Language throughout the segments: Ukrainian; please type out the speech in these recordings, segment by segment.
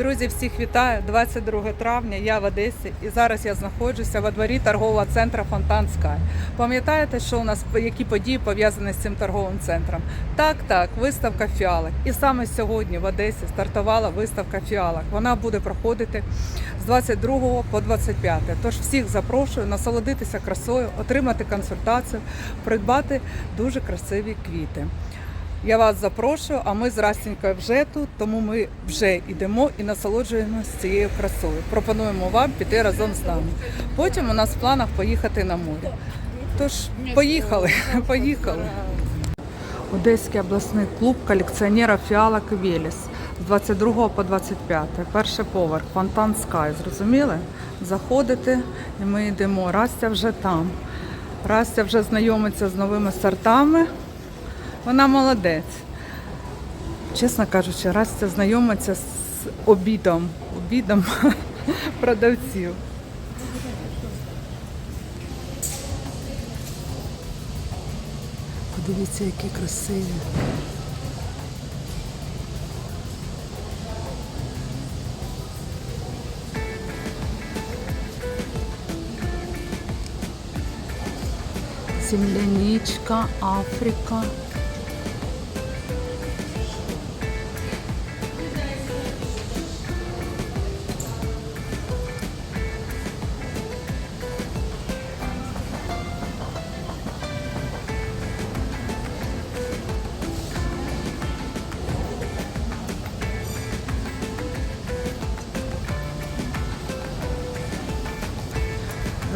Друзі, всіх вітаю! 22 травня, я в Одесі і зараз я знаходжуся во дворі торгового центру Фонтан Скай. Пам'ятаєте, що у нас які події пов'язані з цим торговим центром? Так, так, виставка фіалок. І саме сьогодні в Одесі стартувала виставка фіалок. Вона буде проходити з 22 по 25. Тож всіх запрошую насолодитися красою, отримати консультацію, придбати дуже красиві квіти. Я вас запрошую, а ми з Растінькою вже тут, тому ми вже йдемо і насолоджуємося цією красою. Пропонуємо вам піти разом з нами. Потім у нас в планах поїхати на море. Тож поїхали, поїхали. Одеський обласний клуб колекціонерів фіалок Веліс з 22 по 25. Перший поверх, фонтан Скай. Зрозуміли? Заходите і ми йдемо. Растя вже там. Растя вже знайомиться з новими сортами. Вона молодець. Чесно кажучи, Растя знайомиться з обідом, обідом продавців. Подивіться, які красиві. Земляничка, Африка.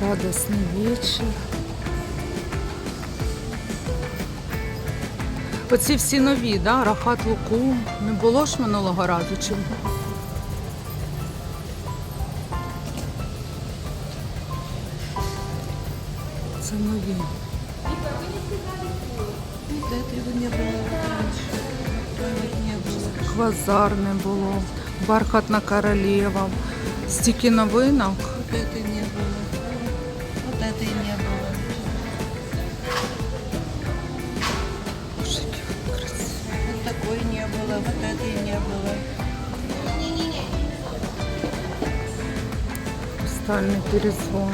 Радостний вечір. Оці всі нові, да? Рахат луку. Не було ж минулого разу чи? Це нові. Вот этого не было раньше. Этого не было. Квазар не було. Бархатна королева. Стільки новинок. Хрустальний перезвон.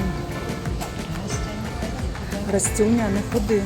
Растюня, не ходи.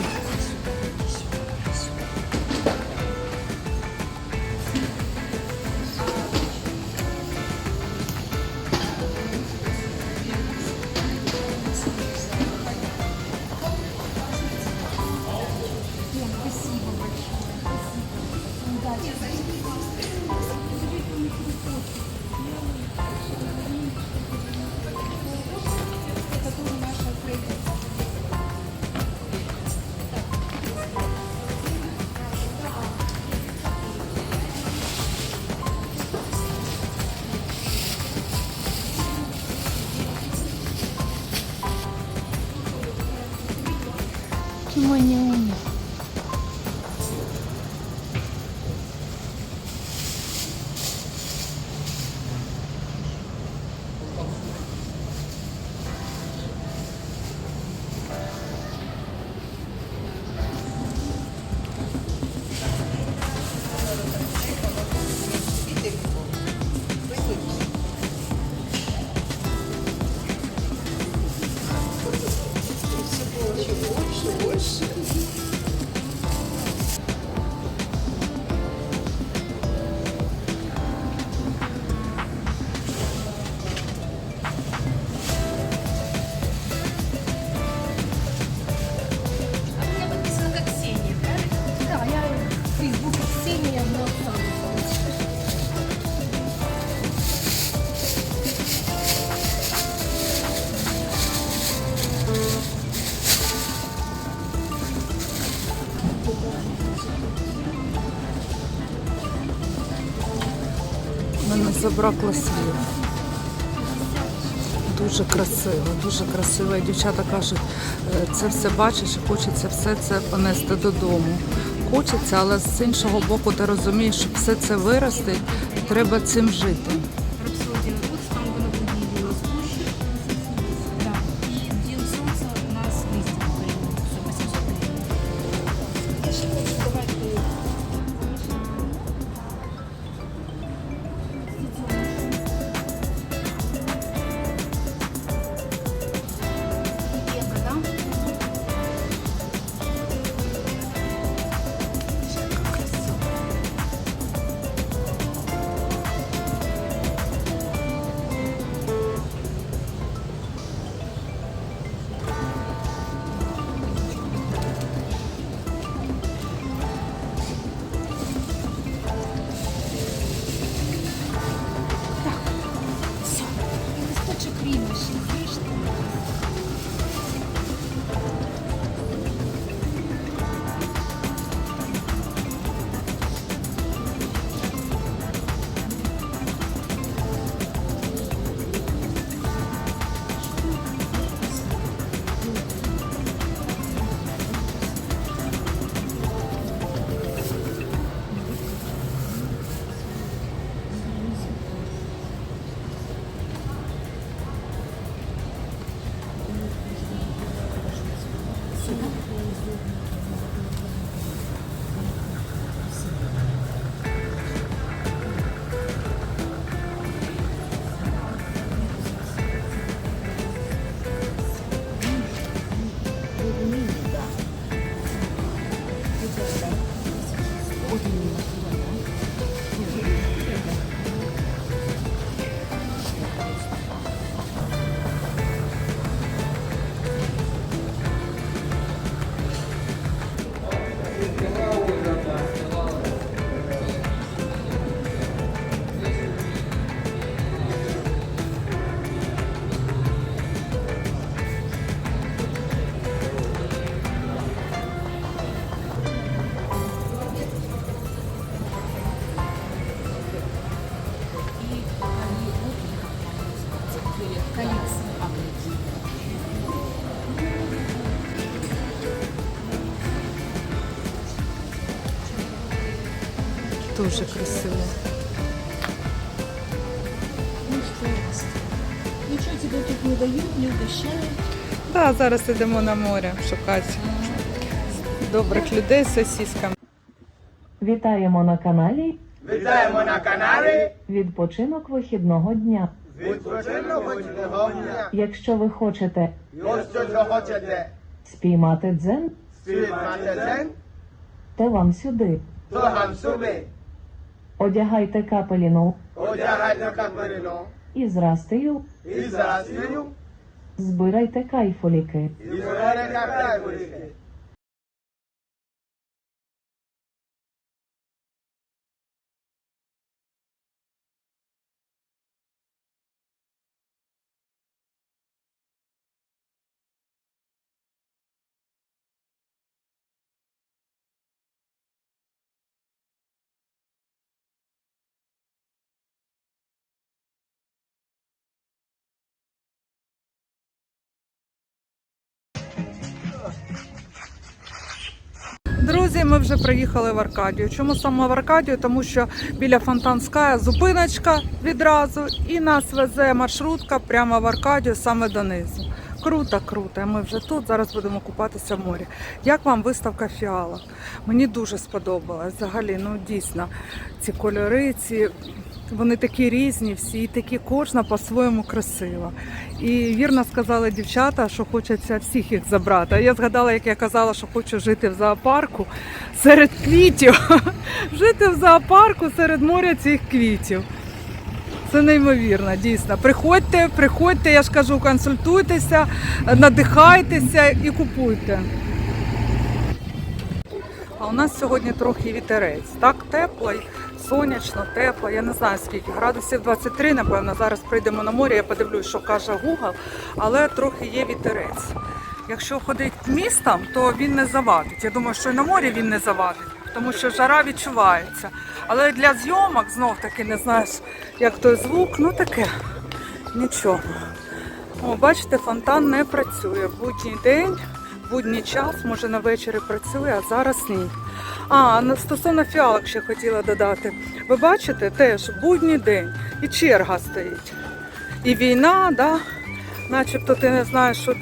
Мене забракло слів. Дуже красиво, дуже красиво. І дівчата кажуть, «Е, це все бачиш і хочеться все це понести додому. Хочеться, але з іншого боку ти розумієш, що все це виросте, треба цим жити. Дуже красиво. Ну что, ничего тебе тут не дают, не угощают. Так, зараз йдемо на море шукати добрих людей з сосісками. Вітаємо на каналі Вітаємо на каналі Відпочинок вихідного дня. відпочинок вихідного дня. Якщо ви хочете Якщо ви хочете спіймати дзен, співати день, то вам сюди. то вам сюди. Одягайте капеліну Одягайте капеліну і зрастию, і застію, збирайте кайфоліки. і збирайте кайфуліки. Друзі, ми вже приїхали в Аркадію. Чому саме в Аркадію? Тому що біля Фонтанська зупиночка відразу, і нас везе маршрутка прямо в Аркадію, саме донизу. Круто, круто. Ми вже тут. Зараз будемо купатися в морі. Як вам виставка фіалок? Мені дуже сподобалась. Взагалі, ну дійсно, ці кольори, ці вони такі різні, всі і такі кожна по-своєму красива. І вірно сказали дівчата, що хочеться всіх їх забрати. А я згадала, як я казала, що хочу жити в зоопарку серед квітів. Жити в зоопарку серед моря цих квітів. Це неймовірно, дійсно. Приходьте, приходьте, я ж кажу, консультуйтеся, надихайтеся і купуйте. А у нас сьогодні трохи вітерець. Так тепло, сонячно, тепло. Я не знаю скільки. Градусів 23, напевно. Зараз прийдемо на море, я подивлюсь, що каже Google, але трохи є вітерець. Якщо ходить містом, то він не завадить. Я думаю, що і на морі він не завадить, тому що жара відчувається. Але для зйомок знов таки не знаєш, як той звук, ну таке нічого. О, бачите, фонтан не працює. В будній день, будній час, може на вечорі працює, а зараз ні. А, стосовно фіалок ще хотіла додати. Ви бачите, теж будній день і черга стоїть. І війна, да? начебто ти не знаєш, що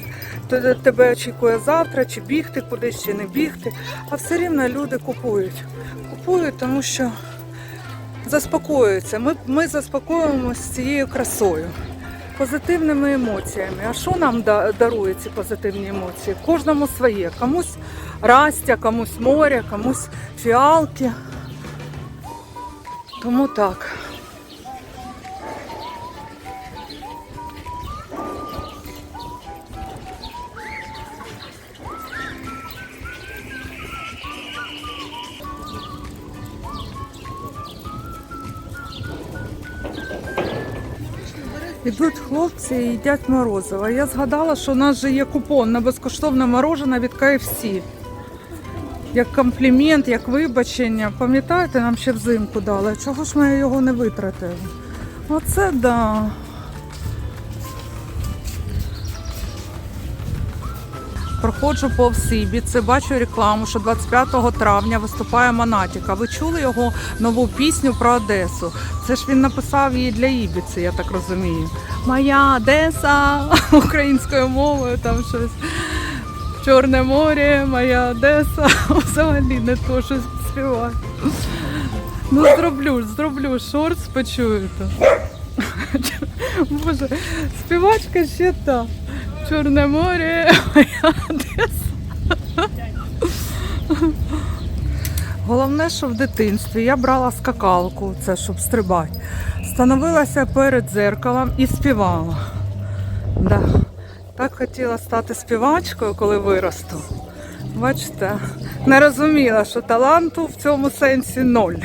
тебе очікує завтра, чи бігти кудись, чи не бігти. А все рівно люди купують. Купують, тому що заспокоюються. Ми, ми заспокоюємося цією красою позитивними емоціями. А що нам дарує ці позитивні емоції? Кожному своє. Комусь растя, комусь море, комусь фіалки. Тому так. Ідуть хлопці і їдять морозиво. Я згадала, що у нас же є купон на безкоштовне морожене від KFC. Як комплімент, як вибачення. Пам'ятаєте, нам ще взимку дали. Чого ж ми його не витратили? Оце да. Проходжу повз Ібіці, бачу рекламу, що 25 травня виступає Монатіка. Ви чули його нову пісню про Одесу? Це ж він написав її для Ібіці, я так розумію. Моя Одеса українською мовою, там щось. Чорне море, моя Одеса. Взагалі не то, що співаю. Ну, зроблю, зроблю шорт, почуєте. Боже, співачка ще та. Чорне море, моя Одеса. Головне, що в дитинстві я брала скакалку, це щоб стрибати. Становилася перед дзеркалом і співала. Да. Так хотіла стати співачкою, коли виросту. Бачите, не розуміла, що таланту в цьому сенсі ноль.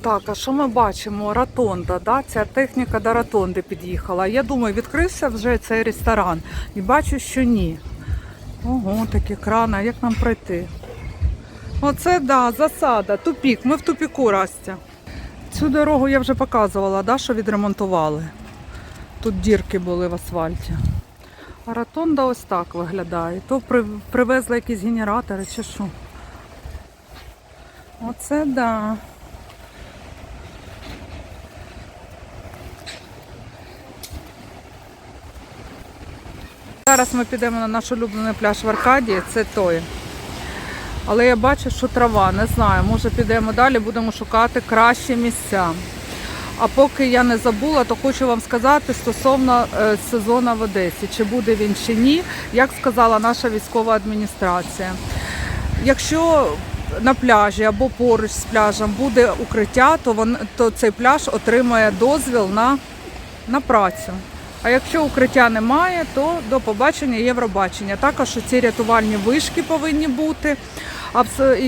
Так, а що ми бачимо? Ротонда, да? ця техніка до ротонди під'їхала. Я думаю, відкрився вже цей ресторан. І бачу, що ні. Ого, такі крани, як нам пройти? Оце да, засада, тупік. Ми в тупіку Растя. Цю дорогу я вже показувала, да, що відремонтували. Тут дірки були в асфальті. А ротонда ось так виглядає. То при- привезли якісь генератори чи що. Оце да. Зараз ми підемо на наш улюблений пляж в Аркадії, це той. Але я бачу, що трава, не знаю, може підемо далі, будемо шукати кращі місця. А поки я не забула, то хочу вам сказати стосовно е, сезону в Одесі, чи буде він чи ні, як сказала наша військова адміністрація. Якщо на пляжі або поруч з пляжем буде укриття, то, вон, то цей пляж отримає дозвіл на, на працю. А якщо укриття немає, то до побачення Євробачення. Також ці рятувальні вишки повинні бути.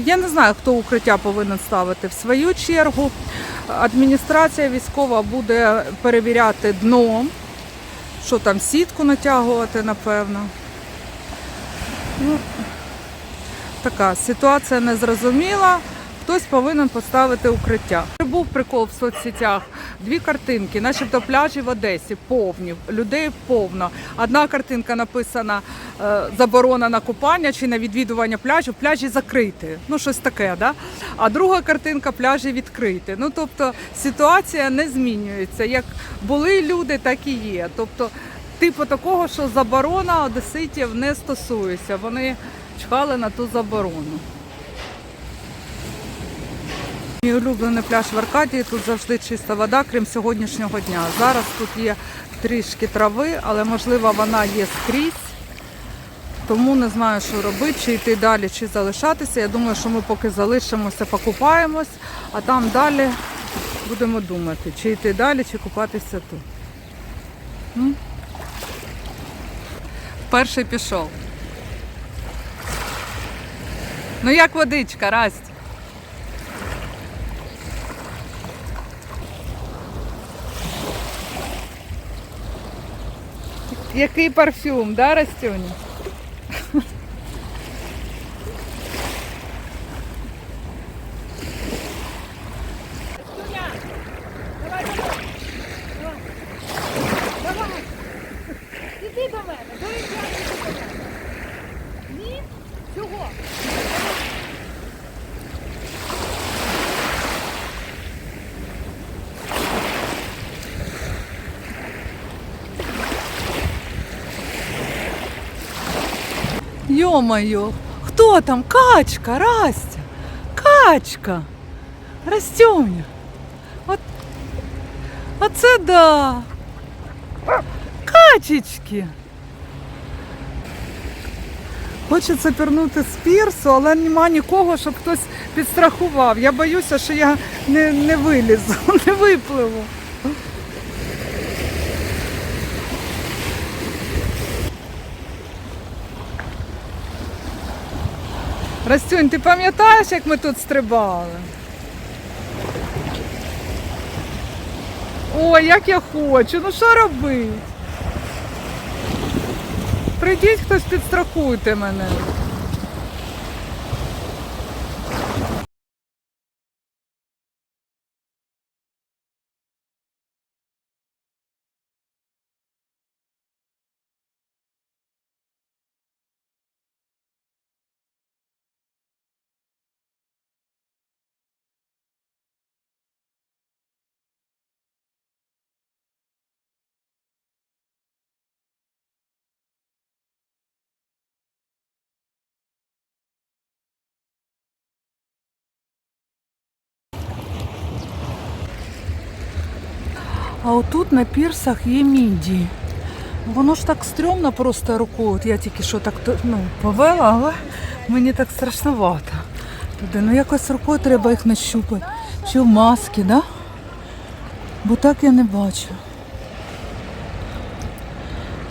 Я не знаю, хто укриття повинен ставити. В свою чергу адміністрація військова буде перевіряти дно, що там сітку натягувати, напевно. Ну, така ситуація незрозуміла. Хтось повинен поставити укриття. Був прикол в соцсетях. Дві картинки, начебто пляжі в Одесі, повні, людей повно. Одна картинка написана е, заборона на купання чи на відвідування пляжу, пляжі закриті. Ну, щось таке, да? А друга картинка пляжі відкриті. Ну, тобто ситуація не змінюється. Як були люди, так і є. Тобто, типу такого, що заборона одеситів не стосується. Вони чхали на ту заборону. Мій улюблений пляж в Аркадії, тут завжди чиста вода, крім сьогоднішнього дня. Зараз тут є трішки трави, але можливо вона є скрізь. Тому не знаю, що робити, чи йти далі, чи залишатися. Я думаю, що ми поки залишимося, покупаємось, а там далі будемо думати, чи йти далі, чи купатися тут. Перший пішов. Ну як водичка, Расть? Який парфюм, да, Растюня? Ё-моё, там? Качка, Растя, качка, Растюня. От, оце да. Качечки. Хочеться пірнути з пірсу, але нема нікого, щоб хтось підстрахував. Я боюся, що я не, не вилізу, не випливу. Растюнь, ти пам'ятаєш, як ми тут стрибали? Ой, як я хочу, ну що робити? Прийдіть хтось підстрахуйте мене. А отут на пірсах є мідії. Воно ж так стрьомно просто рукою. От я тільки що так ну, повела, але мені так страшновато. Туди. Ну якось рукою треба їх нащупати. Чи в маски, да? Бо так я не бачу.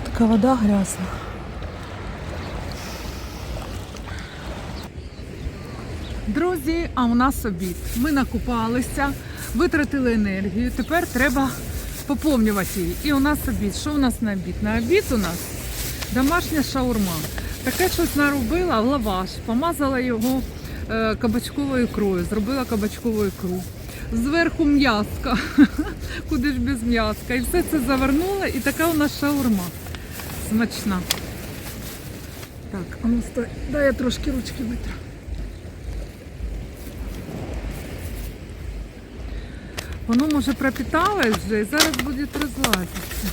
Така вода грязна. Друзі, а у нас обід. Ми накупалися, витратили енергію. Тепер треба поповнювати її. І у нас обід. Що у нас на обід? На обід у нас домашня шаурма. Таке щось наробила, лаваш, помазала його е, кабачковою ікрою, зробила кабачкову ікру. Зверху м'яска, куди ж без м'яска. І все це завернула, і така у нас шаурма. Смачна. Так, а ну стой, дай я трошки ручки витру. Воно може пропиталось вже і зараз буде розлазитися.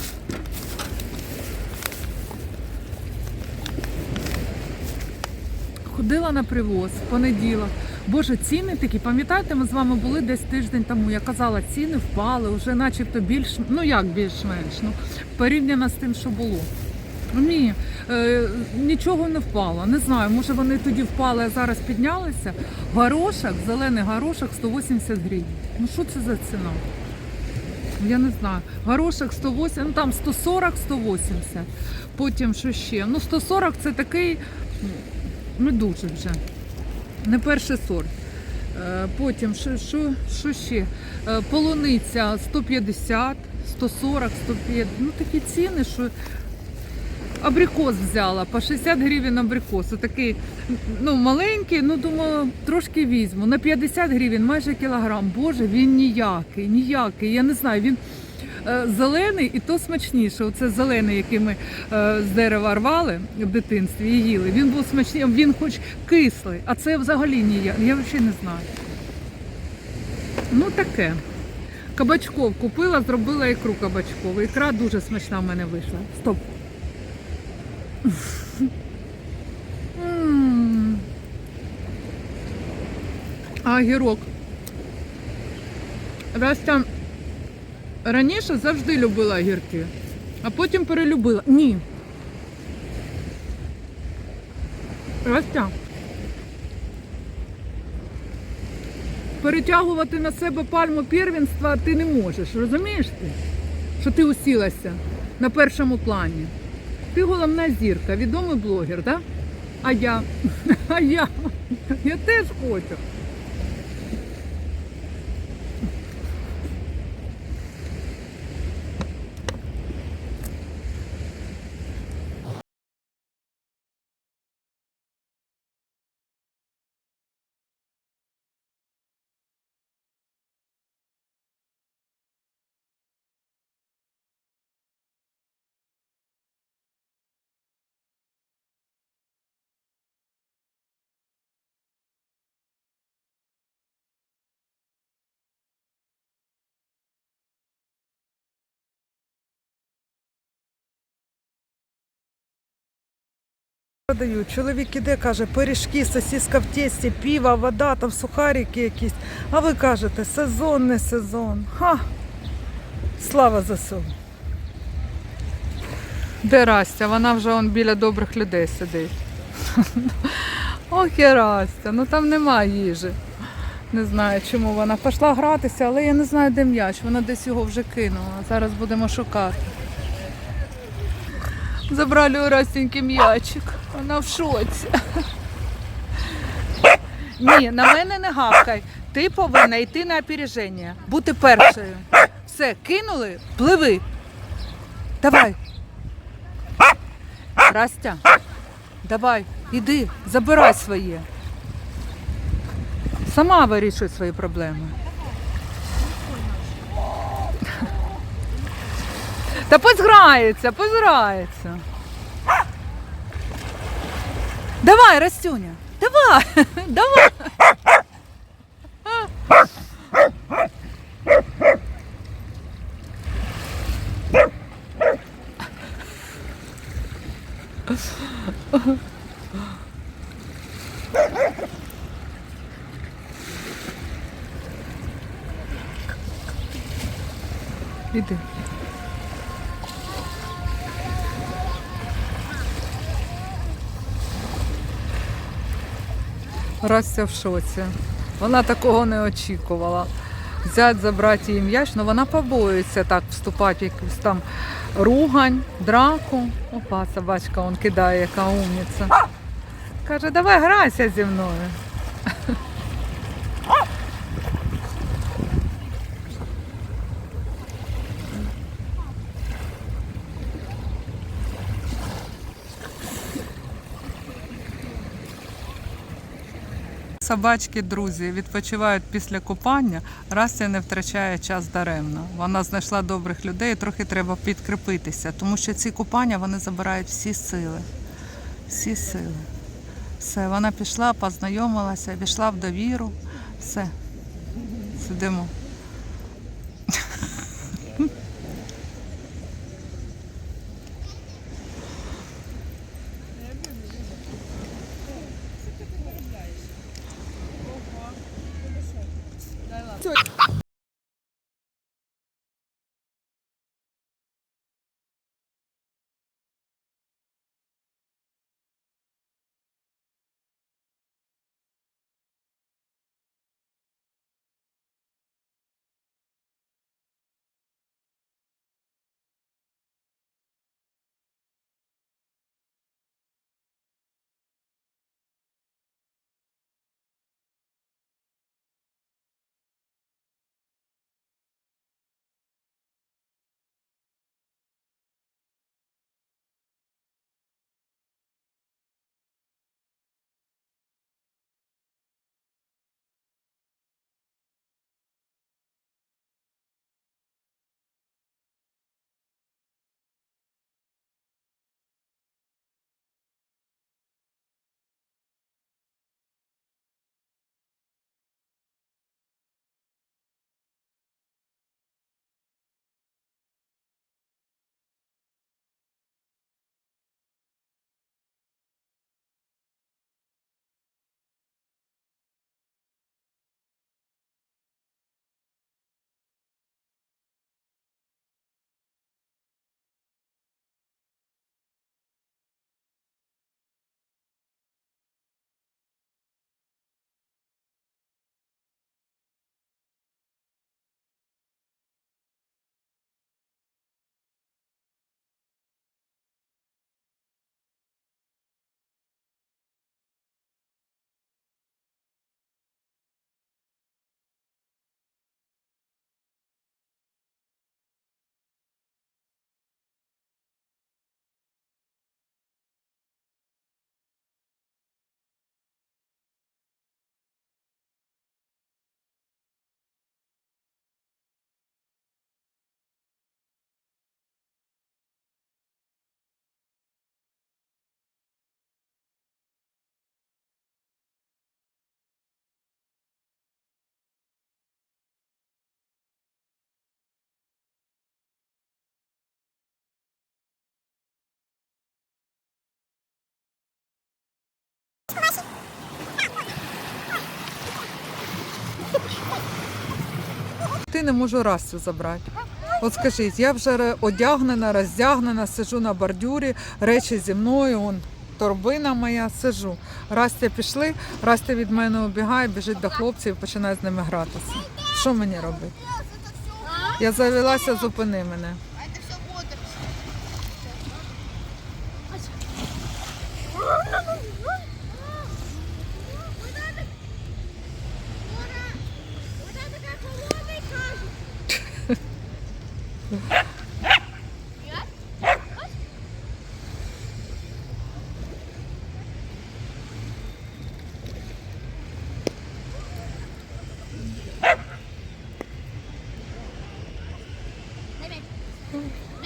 Ходила на привоз в понеділок. Боже, ціни такі. Пам'ятаєте, ми з вами були десь тиждень тому. Я казала, ціни впали, вже начебто більш, ну як більш-менш, ну порівняно з тим, що було. Ні, е, нічого не впало. Не знаю, може вони тоді впали, а зараз піднялися. Горошок, зелений горошок 180 гривень. Ну що це за ціна? Я не знаю. Горошок 180, ну там 140, 180. Потім що ще? Ну 140 це такий, ну дуже вже. Не перший сорт. Е, Потім що, що, що ще? Е, Полуниця 150, 140, 150. Ну такі ціни, що абрикос взяла по 60 гривень абрикос. Такий ну, маленький, ну думаю, трошки візьму. На 50 гривень майже кілограм. Боже, він ніякий, ніякий. Я не знаю, він е, зелений і то смачніше. Оце зелений, який ми е, з дерева рвали в дитинстві і їли. Він був смачний, він хоч кислий, а це взагалі ніяк. Я взагалі не знаю. Ну таке. Кабачков купила, зробила ікру кабачкову. Ікра дуже смачна в мене вийшла. Стоп. А огірок. Растя раніше завжди любила огірки, а потім перелюбила. Ні. Растя. Перетягувати на себе пальму первенства ти не можеш, розумієш ти? Що ти усілася на першому плані. Ти головна зірка, відомий блогер, так? А я. А я. Я теж хочу. Продають. Чоловік іде, каже, пиріжки, сосиска в тесті, піва, вода, там сухарики якісь. А ви кажете, сезон, не сезон. Ха! Слава ЗСУ. Де Растя? Вона вже он біля добрих людей сидить. Ох і Растя, ну там немає їжі. Не знаю, чому вона пішла гратися, але я не знаю, де м'яч. Вона десь його вже кинула. Зараз будемо шукати. Забрали у Растеньки м'ячик. Вона в шоці. Ні, на мене не гавкай. Ти повинна йти на опереження. Бути першою. Все, кинули, пливи. Давай. Растя, давай, іди, забирай своє. Сама вирішуй свої проблеми. Та позграється, позграється. Давай, Растюня, давай, давай. Іди. Растя в шоці. Вона такого не очікувала. Взять, забрати її м'яч, але вона побоюється так вступати якусь там ругань, драку. Опа, собачка он кидає, яка умниця. Каже, давай грайся зі мною. Собачки, друзі, відпочивають після купання. Растя не втрачає час даремно. Вона знайшла добрих людей, трохи треба підкріпитися, тому що ці купання вони забирають всі сили. Всі сили. Все, вона пішла, познайомилася, пішла в довіру. Все, сидимо. Ти не можу Растю забрати. От скажіть, я вже одягнена, роздягнена, сижу на бордюрі, речі зі мною, он торбина моя, сижу. Растя пішли, Растя від мене убігає, біжить до хлопців і починає з ними гратися. Що мені робити? Я завелася, зупини мене. Дай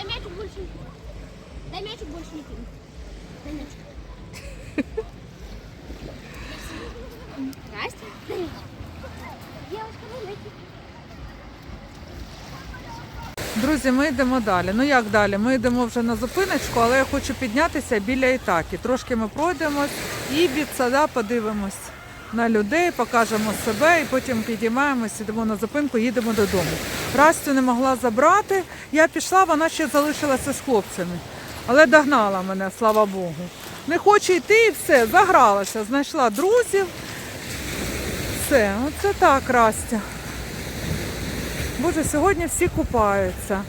мячик. Больше не пинь. Дай мячик больше не пинь. Дай мячик. Настя? Дай мячик. Девушка, дай мячик. Друзі, ми йдемо далі. Ну як далі? Ми йдемо вже на зупиночку, але я хочу піднятися біля Ітакі. Трошки ми пройдемось і від сада подивимось на людей, покажемо себе і потім підіймаємось, йдемо на зупинку, їдемо додому. Растю не могла забрати. Я пішла, вона ще залишилася з хлопцями, але догнала мене, слава Богу. Не хоче йти і все, загралася, знайшла друзів. Все, оце так, Растя. Боже, сьогодні всі купаються.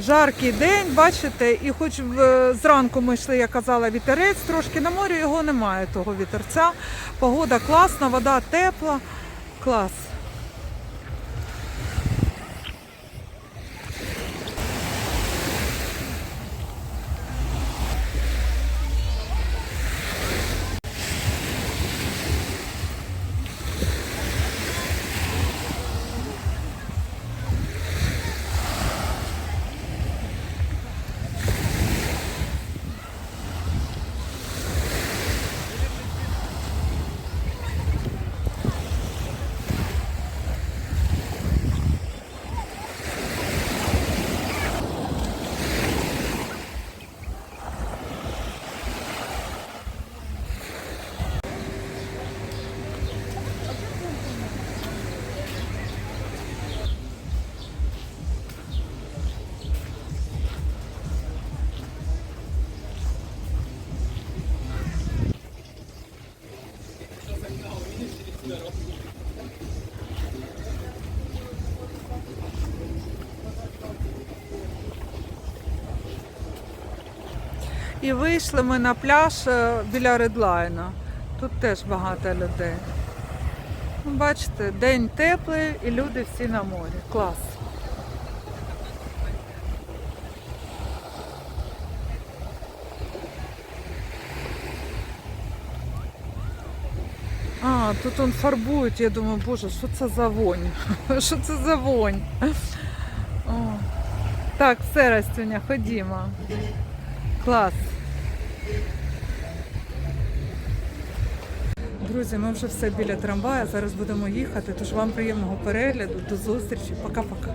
Жаркий день, бачите, і хоч в- зранку ми йшли, я казала, вітерець трошки на морі його немає, того вітерця. Погода класна, вода тепла. Клас. Вийшли ми на пляж е, біля Редлайна. Тут теж багато людей. Ну, Бачите, день теплий і люди всі на морі. Клас. А, тут он фарбують. Я думаю, боже, що це за вонь? Що це за вонь? О. Так, все, Растюня, ходімо. Клас. Друзі, ми вже все біля трамвая. Зараз будемо їхати. Тож вам приємного перегляду. До зустрічі. Пока-пока.